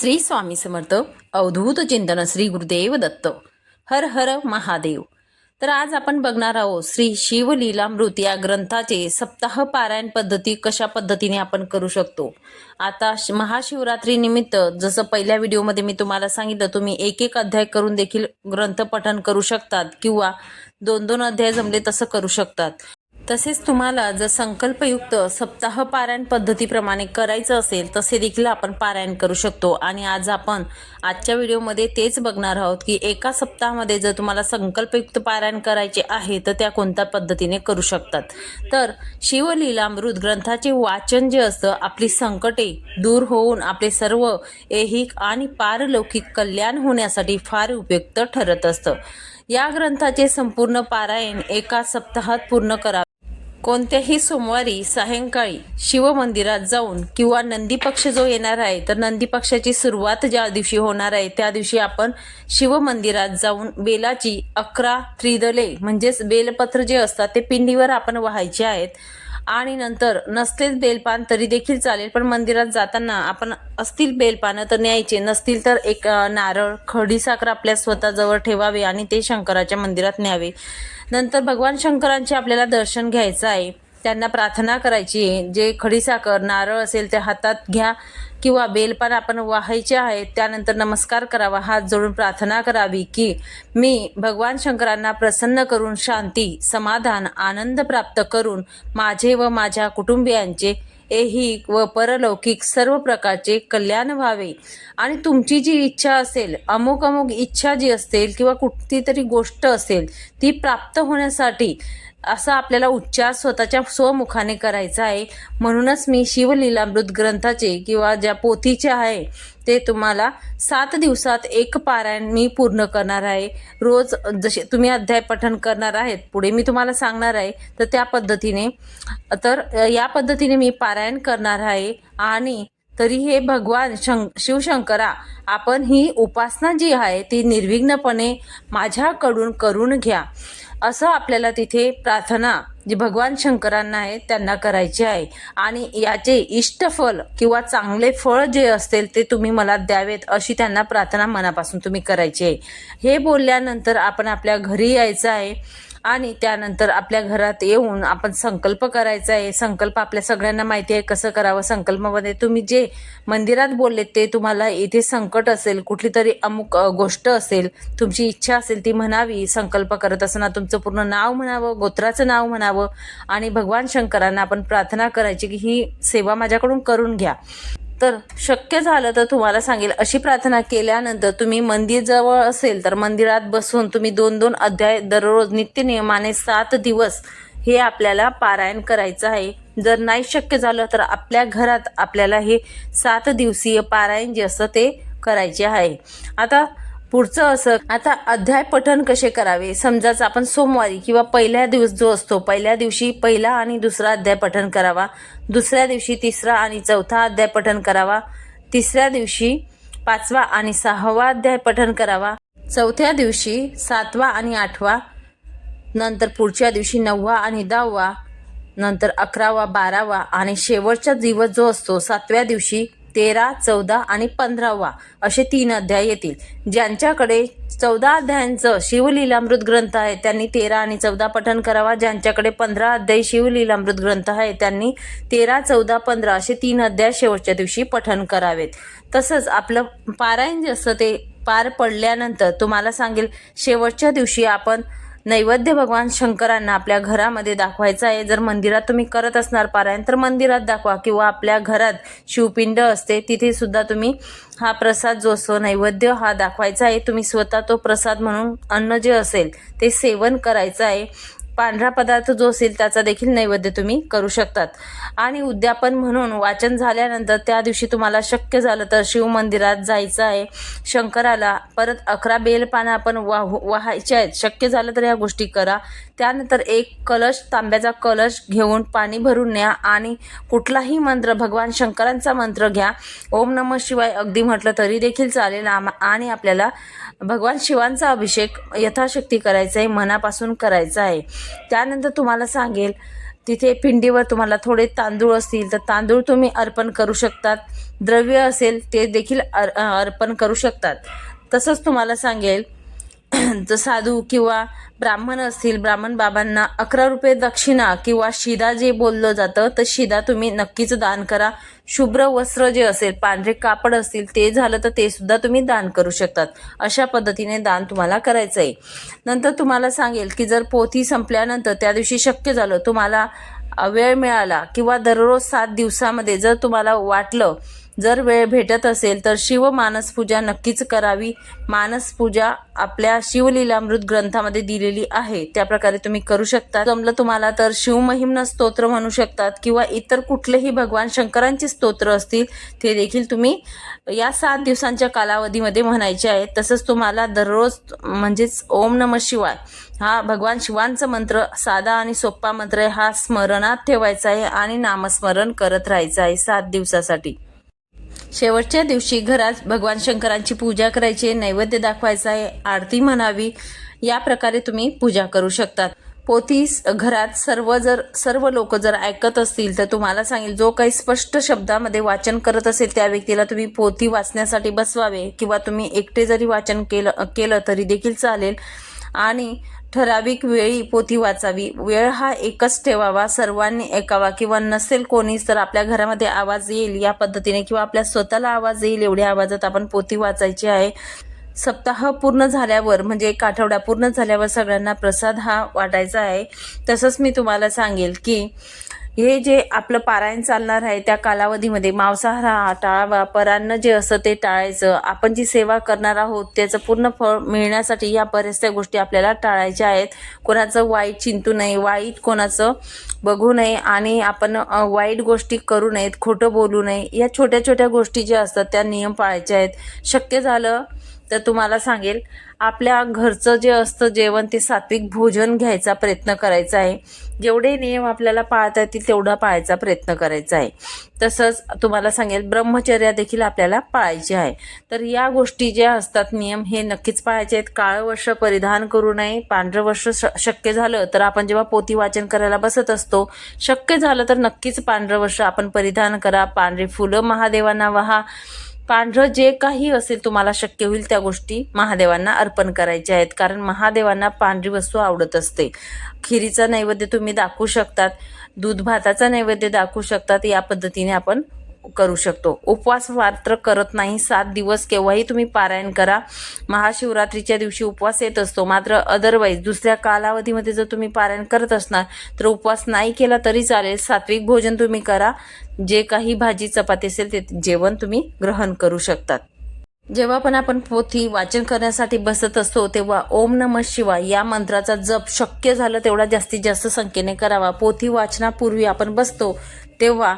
श्री स्वामी समर्थ अवधूत चिंतन श्री गुरुदेव दत्त. हर हर महादेव. तर आज आपण बघणार आहोत श्री शिवलीलामृत या ग्रंथाचे सप्ताह पारायण पद्धती कशा पद्धतीने आपण करू शकतो. आता श- महाशिवरात्री निमित्त जसं पहिल्या व्हिडिओमध्ये मी तुम्हाला सांगितलं तुम्ही एक एक अध्याय करून देखील ग्रंथ पठण करू शकतात किंवा दोन दोन अध्याय जमले तसं करू शकतात. तसेच तुम्हाला जर संकल्पयुक्त सप्ताह पारायण पद्धतीप्रमाणे करायचं असेल तसे देखील आपण पारायण करू शकतो. आणि आज आपण आजच्या व्हिडिओमध्ये तेच बघणार आहोत की एका सप्ताहामध्ये जर तुम्हाला संकल्पयुक्त पारायण करायचे आहे तर त्या कोणत्या पद्धतीने करू शकतात? तर शिवलीलामृत ग्रंथाचे वाचन जे असतं आपली संकटे दूर होऊन आपले सर्व ऐहिक आणि पारलौकिक कल्याण होण्यासाठी फार उपयुक्त ठरत असतं. या ग्रंथाचे संपूर्ण पारायण एका सप्ताहात पूर्ण करा कोणत्याही सोमवारी सायंकाळी शिवमंदिरात जाऊन किंवा नंदी पक्ष जो येणार आहे तर नंदी पक्षाची सुरुवात ज्या दिवशी होणार आहे त्या दिवशी आपण शिवमंदिरात जाऊन बेलाची अकरा त्रिदले म्हणजेच बेलपत्र जे असतात ते पिंडीवर आपण व्हायचे आहेत. आणि नंतर नसतेच बेलपान तरी देखील चालेल पण मंदिरात जाताना आपण असतील बेलपानं तर न्यायचे नसतील तर एक नारळ खडीसाखर आपल्या स्वतःजवळ ठेवावे आणि ते शंकराच्या मंदिरात न्यावे. नंतर भगवान शंकरांचे आपल्याला दर्शन घ्यायचं आहे. त्यांना प्रार्थना करायची. आहे जे खडीसाखर नारळ असेल ते हातात घ्या किंवा बेलपान आपण वाहायचे आहेत त्यानंतर नमस्कार करावा. हात जोडून प्रार्थना करावी की मी भगवान शंकरांना प्रसन्न करून शांती समाधान आनंद प्राप्त करून माझे व माझ्या कुटुंबियांचे ऐहिक व परलौकिक सर्व प्रकारचे कल्याण व्हावे. आणि तुमची जी इच्छा असेल अमुक अमुक इच्छा जी असेल किंवा कुठली तरी गोष्ट असेल ती प्राप्त होण्यासाठी असा आपल्याला उच्चार स्वतःच्या स्वमुखाने करायचा आहे. म्हणूनच मी शिवलीलामृत ग्रंथाचे किंवा ज्या पोथीचे आहे ते तुम्हाला सात दिवसात एक पारायण मी पूर्ण करणार आहे. रोज जसे तुम्ही अध्याय पठण करणार आहेत पुढे मी तुम्हाला सांगणार आहे तर त्या पद्धतीने तर या पद्धतीने मी पारायण करणार आहे. आणि तरी हे भगवान शं शिवशंकरा आपण ही उपासना जी आहे ती निर्विघ्नपणे माझ्याकडून करून घ्या. असं आपल्याला तिथे प्रार्थना जी भगवान शंकरांना आहे त्यांना करायची आहे. आणि याचे इष्टफल किंवा चांगले फळ जे असतील ते तुम्ही मला द्यावेत अशी त्यांना प्रार्थना मनापासून तुम्ही करायची आहे. हे बोलल्यानंतर आपण आपल्या घरी यायचं आहे. आणि त्यानंतर आपल्या घरात येऊन आपण संकल्प करायचा आहे. संकल्प आपल्या सगळ्यांना माहिती आहे. कसं करावं? संकल्पामध्ये तुम्ही जे मंदिरात बोलले ते तुम्हाला इथे संकट असेल कुठली तरी अमुक गोष्ट असेल तुमची इच्छा असेल ती म्हणावी. संकल्प करत असताना तुमचं पूर्ण नाव म्हणावं गोत्राचं नाव म्हणावं आणि भगवान शंकरांना आपण प्रार्थना करायची की ही सेवा माझ्याकडून करून घ्या. तर शक्य झालं तर तुम्हाला सांगेल. अशी प्रार्थना केल्यानंतर तुम्ही मंदिर जवळ असेल तर मंदिरात बसून तुम्ही दोन दोन अध्याय दररोज नित्य नियमाने सात दिवस हे आपल्याला पारायण करायचं आहे. जर नाही शक्य झालं तर आपल्या घरात आपल्याला हे सात दिवसीय पारायण जे असतं ते करायचे आहे. आता पुढचं असं आता अध्याय पठण कसे करावे? समजाच आपण सोमवारी किंवा पहिल्या दिवस जो असतो पहिल्या दिवशी पहिला आणि दुसरा अध्याय पठण करावा. दुसऱ्या दिवशी तिसरा आणि चौथा अध्याय पठण करावा. तिसऱ्या दिवशी पाचवा आणि सहावा अध्याय पठण करावा. चौथ्या दिवशी सातवा आणि आठवा. नंतर पुढच्या दिवशी नववा आणि दहावा. नंतर अकरावा बारावा आणि शेवटचा दिवस जो असतो सातव्या दिवशी तेरा चौदा आणि पंधरावा असे तीन अध्याय येतील. ज्यांच्याकडे चौदा अध्यायांचं शिवलीलामृत ग्रंथ आहे त्यांनी तेरा आणि चौदा पठन करावा. ज्यांच्याकडे पंधरा अध्याय शिवलीलामृत ग्रंथ आहे त्यांनी तेरा चौदा पंधरा असे तीन अध्याय शेवटच्या दिवशी पठन करावेत. तसंच आपलं पारायण जे असतं ते पार पडल्यानंतर तुम्हाला सांगेल शेवटच्या दिवशी आपण नैवेद्य भगवान शंकरांना आपल्या घरामध्ये दाखवायचं आहे. जर मंदिरात तुम्ही करत असणार पारायण तर मंदिरात दाखवा किंवा आपल्या घरात शिवपिंड असते तिथे सुद्धा तुम्ही हा प्रसाद जो असतो नैवेद्य हा दाखवायचा आहे. तुम्ही स्वतः तो प्रसाद म्हणून अन्न जे असेल ते सेवन करायचं आहे. पांढरा पदार्थ जो असेल त्याचा देखील नैवेद्य तुम्ही करू शकतात. आणि उद्यापन म्हणून वाचन झाल्यानंतर त्या दिवशी तुम्हाला शक्य झालं तर शिवमंदिरात जायचं आहे. शंकराला परत अकरा बेलपानं आपण वाहू वाहायचे आहेत. शक्य झालं तर या गोष्टी करा. त्यानंतर एक कलश तांब्याचा कलश घेऊन पाणी भरून न्या आणि कुठलाही मंत्र भगवान शंकरांचा मंत्र घ्या. ओम नम शिवाय अगदी म्हटलं तरी देखील चालेल. आम- आणि आपल्याला भगवान शिवांचा अभिषेक यथाशक्ती करायचा आहे मनापासून करायचा आहे. त्यानंतर तुम्हाला सांगेल तिथे पिंडीवर तुम्हाला थोडे तांदूळ असतील तर तांदूळ तुम्ही अर्पण करू शकतात. द्रव्य असेल ते देखील अर अर्पण करू शकतात. तसंच तुम्हाला सांगेल साधू किंवा ब्राह्मण असतील ब्राह्मण बाबांना अकरा रुपये दक्षिणा किंवा शिदा जे बोललं जातं तर शिदा तुम्ही नक्कीच दान करा. शुभ्र वस्त्र जे असेल पांढरे कापड असतील ते झालं तर ते सुद्धा तुम्ही दान करू शकतात. अशा पद्धतीने दान तुम्हाला करायचं आहे नंतर तुम्हाला सांगेल की जर पोथी संपल्यानंतर त्या दिवशी शक्य झालं तुम्हाला वेळ मिळाला किंवा दररोज सात दिवसामध्ये जर तुम्हाला वाटलं जर वेळ भेटत असेल तर शिव मानस पूजा नक्कीच करावी. मानस पूजा आपल्या शिवलीलामृत ग्रंथामध्ये दिलेली आहे. त्या प्रकारे तुम्ही करू शकता जमलं तुम्हाला तर शिवमहिम्न स्तोत्र म्हणू शकतात किंवा इतर कुठलेही भगवान शंकरांचे स्तोत्र असतील ते देखील तुम्ही या सात दिवसांच्या कालावधीमध्ये म्हणायचे आहे तसंच तुम्हाला दररोज म्हणजेच ओम नम शिवाय हा भगवान शिवांचा मंत्र साधा आणि सोप्पा मंत्र आहे. हा स्मरणात ठेवायचा आहे आणि नामस्मरण करत राहायचं आहे सात दिवसासाठी. शेवटच्या दिवशी घरात भगवान शंकरांची पूजा करायची आहे, नैवेद्य दाखवायचा आहे आरती म्हणावी या प्रकारे तुम्ही पूजा करू शकतात. पोथी स- घरात सर्व जर सर्व लोक जर ऐकत असतील तर तुम्हाला सांगेल जो काही स्पष्ट शब्दामध्ये वाचन करत असेल त्या व्यक्तीला तुम्ही पोथी वाचण्यासाठी बसवावे किंवा तुम्ही एकटे जरी वाचन केलं केलं तरी देखील चालेल. आणि ठराविक वेळी पोथी वाचावी. वेळ हा एकच ठेवावा. सर्वांनी ऐकावा किंवा नसेल कोणीच तर आपल्या घरामध्ये आवाज येईल या पद्धतीने किंवा आपल्या स्वतःला आवाज येईल एवढ्या आवाजात आपण पोथी वाचायची आहे. सप्ताह पूर्ण झाल्यावर म्हणजे एक आठवडा पूर्ण झाल्यावर सगळ्यांना प्रसाद हा वाटायचा आहे. तसंच मी तुम्हाला सांगेल की हे जे आपलं पारायण चालणार आहे त्या कालावधीमध्ये मांसाहार हा टाळावा परान्न जे असतं ते टाळायचं. आपण जी सेवा करणार आहोत त्याचं पूर्ण फळ मिळण्यासाठी या बऱ्याचशा गोष्टी आपल्याला टाळायच्या आहेत. कोणाचं वाईट चिंतू नये वाईट कोणाचं बघू नये आणि आपण वाईट गोष्टी करू नयेत खोटं बोलू नये. या छोट्या छोट्या गोष्टी ज्या असतात त्या नियम पाळायच्या आहेत. शक्य झालं तर तुम्हाला सांगेल आपल्या घरचं जे असतं जेवण ते सात्विक भोजन घ्यायचा प्रयत्न करायचा आहे. जेवढे नियम आपल्याला पाळता येतील तेवढा पाळायचा प्रयत्न करायचा आहे. तसंच तुम्हाला सांगेल ब्रह्मचर्या देखील आपल्याला पाळायची आहे. तर या गोष्टी ज्या असतात नियम हे नक्कीच पाळायचे आहेत. काळं वर्ष परिधान करू नये. पांढरं वर्ष श- शक्य झालं तर आपण जेव्हा पोती वाचन करायला बसत असतो शक्य झालं तर नक्कीच पांढरं वर्ष आपण परिधान करा. पांढरी फुलं महादेवांना वहा. पांढरं जे काही असेल तुम्हाला शक्य होईल त्या गोष्टी महादेवांना अर्पण करायच्या आहेत. कारण महादेवांना पांढरी वस्तू आवडत असते. खिरीचा नैवेद्य तुम्ही दाखवू शकतात. दूध भाताचा नैवेद्य दाखवू शकतात. या पद्धतीने आपण करू शकतो. उपवास मात्र करत नाही. सात दिवस केव्हाही तुम्ही पारायण करा. महाशिवरात्रीच्या दिवशी उपवास येत असतो. मात्र अदरवाईज दुसऱ्या कालावधीमध्ये जर तुम्ही पारायण करत असणार तर उपवास नाही केला तरी चालेल. सात्विक भोजन तुम्ही करा. जे काही भाजी चपाती असेल ते जेवण तुम्ही ग्रहण करू शकतात. जेव्हा पण आपण पोथी वाचन करण्यासाठी बसत असतो तेव्हा ओम नम शिवाय या मंत्राचा जप शक्य झालं तेवढा जास्तीत जास्त संख्येने करावा. पोथी वाचनापूर्वी आपण बसतो तेव्हा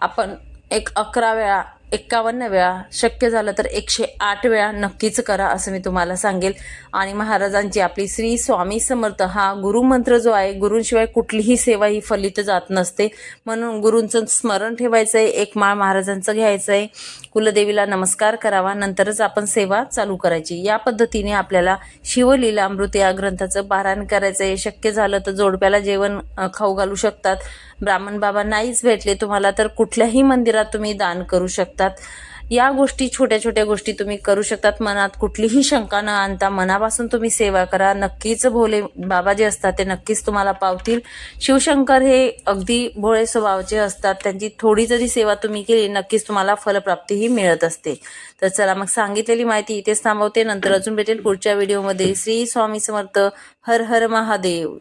आपण एक अकरा वेळा एक्कावन्न वेळा शक्य झालं तर एकशे आठ वेळा नक्कीच करा असं मी तुम्हाला सांगेल. आणि महाराजांची आपली श्री स्वामी समर्थ हा गुरुमंत्र जो आहे गुरूंशिवाय कुठलीही सेवा ही फलित जात नसते. म्हणून गुरूंचं स्मरण ठेवायचं आहे एक माळ महाराजांचं घ्यायचं आहे कुलदेवीला नमस्कार करावा नंतरच आपण सेवा चालू करायची. या पद्धतीने आपल्याला शिवलीला अमृत या ग्रंथाचं पारायण करायचं आहे शक्य झालं तर जोडप्याला जेवण खाऊ घालू शकतात. ब्राह्मण बाबा नाहीच भेटले तुम्हाला तर कुठल्याही मंदिरात तुम्ही दान करू शकता. शकतात. या गोष्टी छोट्या छोट्या गोष्टी तुम्ही करू शकतात. मनात कुठलीही शंका न आणता मनापासून तुम्ही सेवा करा. नक्कीच भोले बाबा जे असतात ते नक्कीच तुम्हाला पावतील. शिवशंकर हे अगदी भोळे स्वभावाचे असतात. त्यांची थोडी जरी सेवा तुम्ही केली नक्कीच तुम्हाला फलप्राप्तीही मिळत असते. तर चला मग सांगितलेली माहिती इथेच थांबवते. नंतर अजून भेटेल पुढच्या व्हिडिओमध्ये. श्री स्वामी समर्थ. हर हर महादेव.